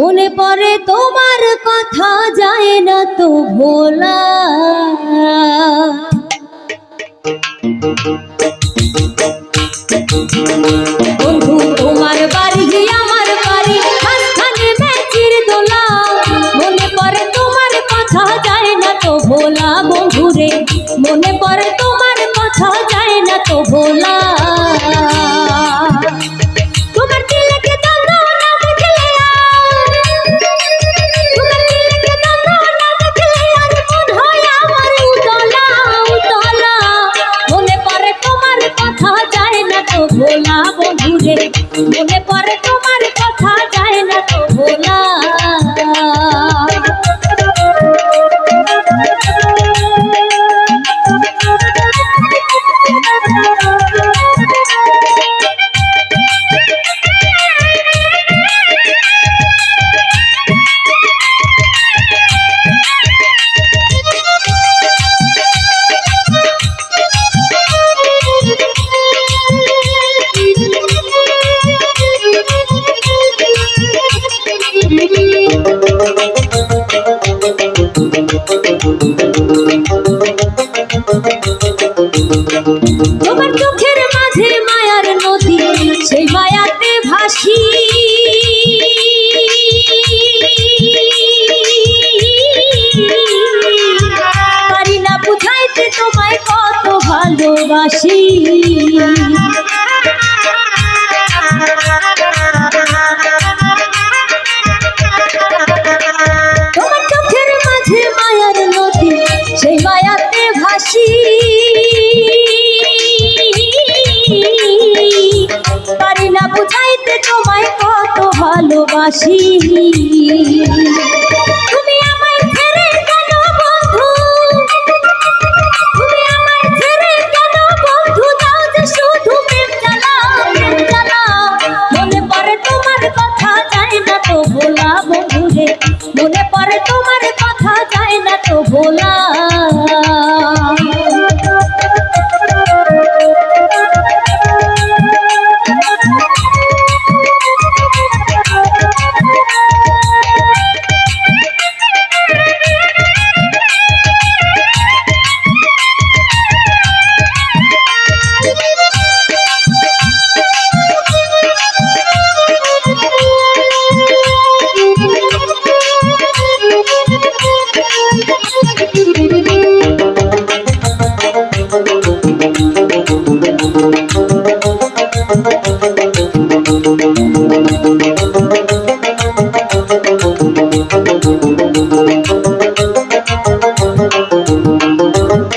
মনে পড়ে তোমার কথা যায় না তো ভোলা না বন্ধুরে মনে পড়ে ভালোবাসি। তোমার নদী সেই মায়াতে ভাসি। পারি না বুঝাইতে তোমায় কত ভালোবাসি। ভোলা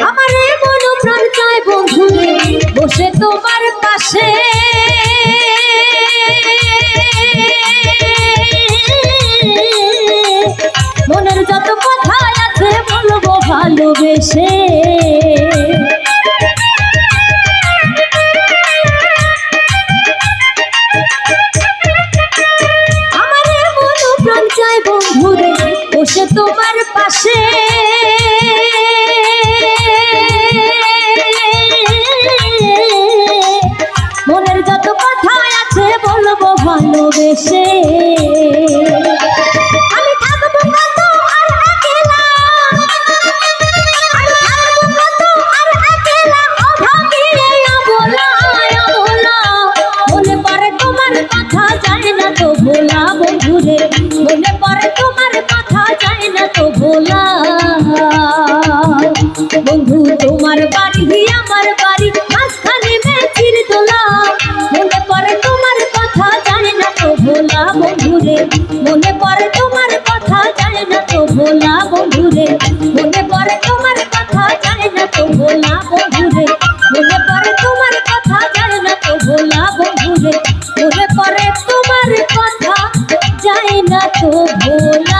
আমার মন চায় বন্ধু বসে তোমার কথা আছে আমার মন প্রাণ চায় বন্ধু রে বসে তোমার পাশে। মনের যত কথা আছে বলব ভালোবেসে। বন্ধু, তোমার বাড়ি আমার বাড়ি। মাঝখানে মেচির দোলা। মনে পড়ে তোমার কথা যায় না তো ভোলা বন্ধুরে মনে পড়ে তোমার কথা যায় না তো ভোলা বন্ধুরে মনে পড়ে তোমার কথা যায় না তো ভোলা বন্ধুরে মনে পড়ে তোমার কথা যায় না তো ভোলা বন্ধুরে মনে পড়ে তোমার কথা যায় না তো ভোলা